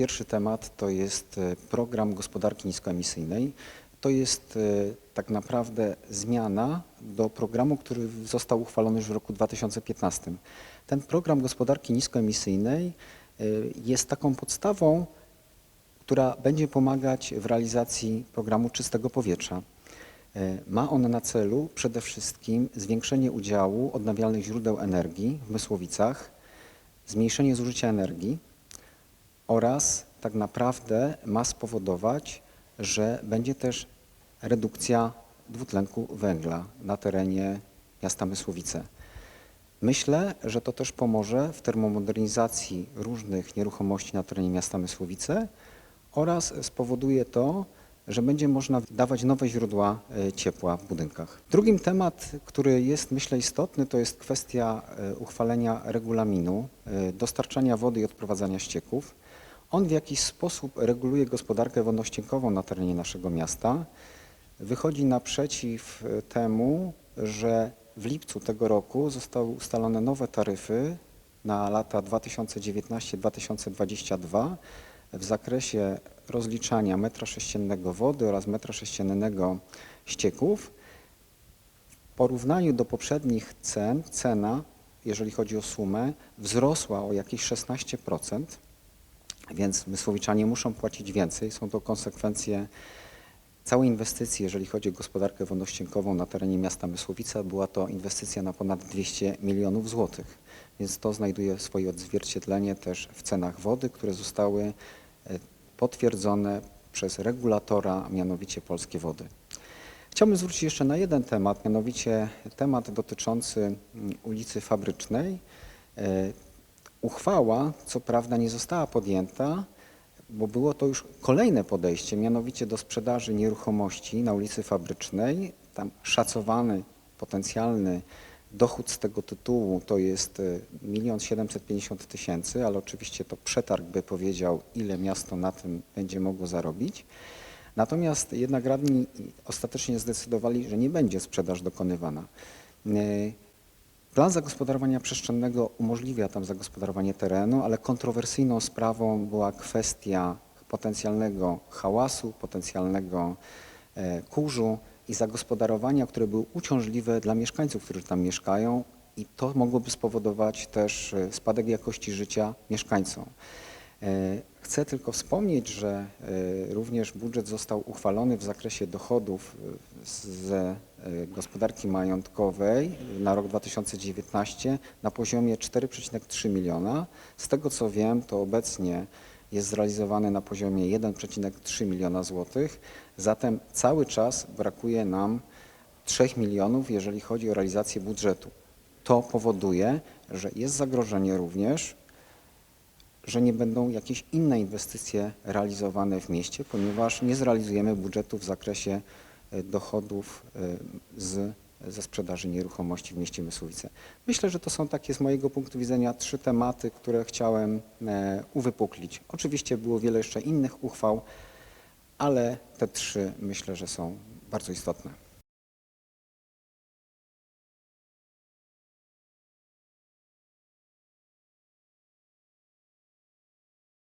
Pierwszy temat to jest e, program gospodarki niskoemisyjnej. To jest e, tak naprawdę zmiana do programu, który został uchwalony już w roku 2015. Ten program gospodarki niskoemisyjnej e, jest taką podstawą, która będzie pomagać w realizacji programu czystego powietrza. Ma on na celu przede wszystkim zwiększenie udziału odnawialnych źródeł energii w Mysłowicach, zmniejszenie zużycia energii oraz tak naprawdę ma spowodować, że będzie też redukcja dwutlenku węgla na terenie miasta Mysłowice. Myślę, że to też pomoże w termomodernizacji różnych nieruchomości na terenie miasta Mysłowice oraz spowoduje to, że będzie można dawać nowe źródła e, ciepła w budynkach. Drugim temat, który jest myślę istotny, to jest kwestia e, uchwalenia regulaminu e, dostarczania wody i odprowadzania ścieków. On w jakiś sposób reguluje gospodarkę wodno-ściekową na terenie naszego miasta. Wychodzi naprzeciw e, temu, że w lipcu tego roku zostały ustalone nowe taryfy na lata 2019-2022 w zakresie rozliczania metra sześciennego wody oraz metra sześciennego ścieków. W porównaniu do poprzednich cen, cena, jeżeli chodzi o sumę, wzrosła o jakieś 16%, więc Mysłowiczanie muszą płacić więcej. Są to konsekwencje całej inwestycji, jeżeli chodzi o gospodarkę wodno-ściekową na terenie miasta Mysłowica. Była to inwestycja na ponad 200 milionów złotych, więc to znajduje swoje odzwierciedlenie też w cenach wody, które zostały e, potwierdzone przez regulatora, mianowicie Polskie Wody. Chciałbym zwrócić jeszcze na jeden temat, mianowicie temat dotyczący mm, ulicy Fabrycznej. E, Uchwała, co prawda, nie została podjęta, bo było to już kolejne podejście, mianowicie do sprzedaży nieruchomości na ulicy Fabrycznej. Tam szacowany potencjalny dochód z tego tytułu to jest e, 1 750 tysięcy, ale oczywiście to przetarg by powiedział, ile miasto na tym będzie mogło zarobić. Natomiast jednak radni ostatecznie zdecydowali, że nie będzie sprzedaż dokonywana. E, Plan zagospodarowania przestrzennego umożliwia tam zagospodarowanie terenu, ale kontrowersyjną sprawą była kwestia potencjalnego hałasu, potencjalnego e, kurzu i zagospodarowania, które były uciążliwe dla mieszkańców, którzy tam mieszkają i to mogłoby spowodować też e, spadek jakości życia mieszkańcom. E, Chcę tylko wspomnieć, że e, również budżet został uchwalony w zakresie dochodów e, z gospodarki majątkowej na rok 2019 na poziomie 4,3 miliona. Z tego co wiem, to obecnie jest zrealizowany na poziomie 1,3 miliona złotych. Zatem cały czas brakuje nam 3 milionów, jeżeli chodzi o realizację budżetu. To powoduje, że jest zagrożenie również że nie będą jakieś inne inwestycje realizowane w mieście, ponieważ nie zrealizujemy budżetu w zakresie e, dochodów e, z, ze sprzedaży nieruchomości w mieście Mysłowice. Myślę, że to są takie z mojego punktu widzenia trzy tematy, które chciałem e, uwypuklić. Oczywiście było wiele jeszcze innych uchwał, ale te trzy myślę, że są bardzo istotne.